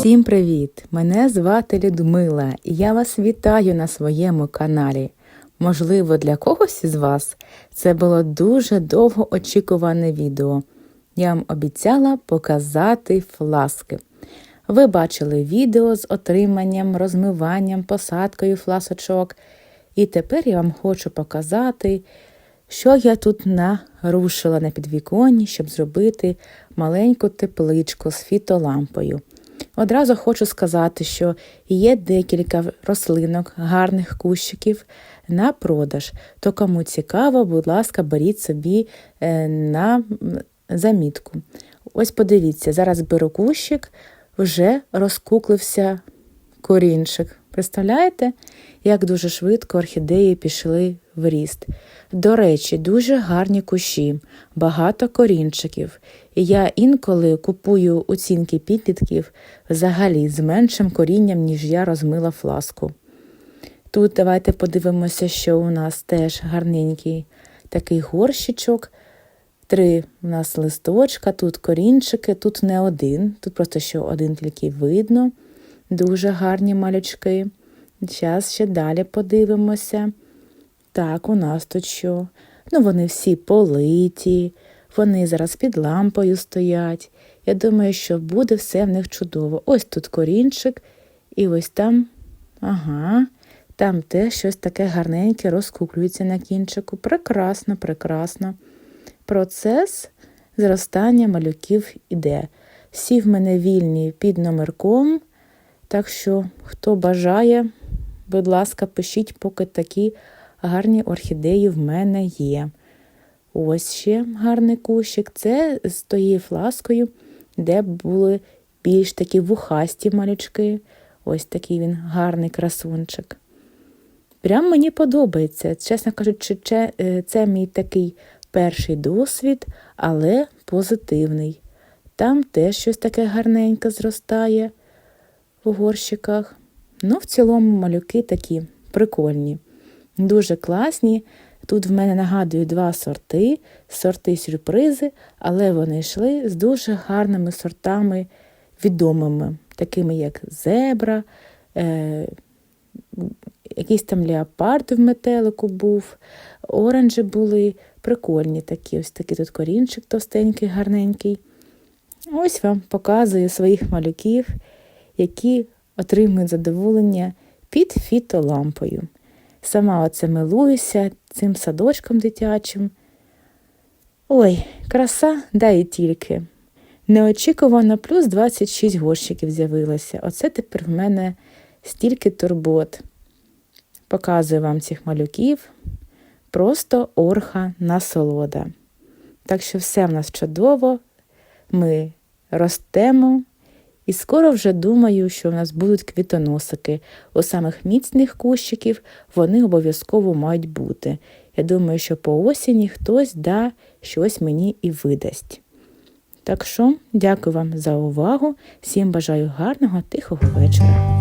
Всім привіт! Мене звати Людмила і я вас вітаю на своєму каналі. Можливо, для когось із вас це було дуже довго очікуване відео. Я вам обіцяла показати фласки. Ви бачили відео з отриманням, розмиванням, посадкою фласочок. І тепер я вам хочу показати, що я тут нарушила на підвіконні, щоб зробити маленьку тепличку з фітолампою. Одразу хочу сказати, що є декілька рослинок, гарних кущиків на продаж. То кому цікаво, будь ласка, беріть собі е, на замітку. Ось подивіться, зараз беру кущик, вже розкуклився корінчик. Представляєте, як дуже швидко орхідеї пішли в ріст. До речі, дуже гарні кущі, багато корінчиків. І я інколи купую оцінки підлітків взагалі з меншим корінням, ніж я розмила фласку. Тут давайте подивимося, що у нас теж гарненький такий горщичок. Три у нас листочка, тут корінчики, тут не один, тут просто що один тільки видно. Дуже гарні малючки. Зараз ще далі подивимося. Так, у нас тут що? Ну, вони всі политі, вони зараз під лампою стоять. Я думаю, що буде все в них чудово. Ось тут корінчик, і ось там, ага, там теж щось таке гарненьке розкуклюється на кінчику. Прекрасно, прекрасно. Процес зростання малюків іде. Всі в мене вільні під номерком. Так що, хто бажає, будь ласка, пишіть, поки такі гарні орхідеї в мене є. Ось ще гарний кущик. Це з тією фласкою, де були більш такі вухасті малючки. Ось такий він гарний красунчик. Прям мені подобається. Чесно кажучи, е, це мій такий перший досвід, але позитивний. Там теж щось таке гарненьке зростає в горщиках. Ну, в цілому малюки такі прикольні, дуже класні. Тут в мене нагадую два сорти, сорти сюрпризи, але вони йшли з дуже гарними сортами відомими, такими як зебра, е, якийсь там леопард в метелику був, оранжі були, прикольні такі. Ось такий тут корінчик товстенький, гарненький. Ось вам показую своїх малюків які отримують задоволення під фітолампою. Сама оце милуюся цим садочком дитячим. Ой, краса, да і тільки. Неочікувано плюс 26 горщиків з'явилося. Оце тепер в мене стільки турбот. Показую вам цих малюків. Просто орха насолода. Так що все в нас чудово, ми ростемо, і скоро вже думаю, що в нас будуть квітоносики. У самих міцних кущиків вони обов'язково мають бути. Я думаю, що по осені хтось да щось мені і видасть. Так що, дякую вам за увагу, всім бажаю гарного, тихого вечора.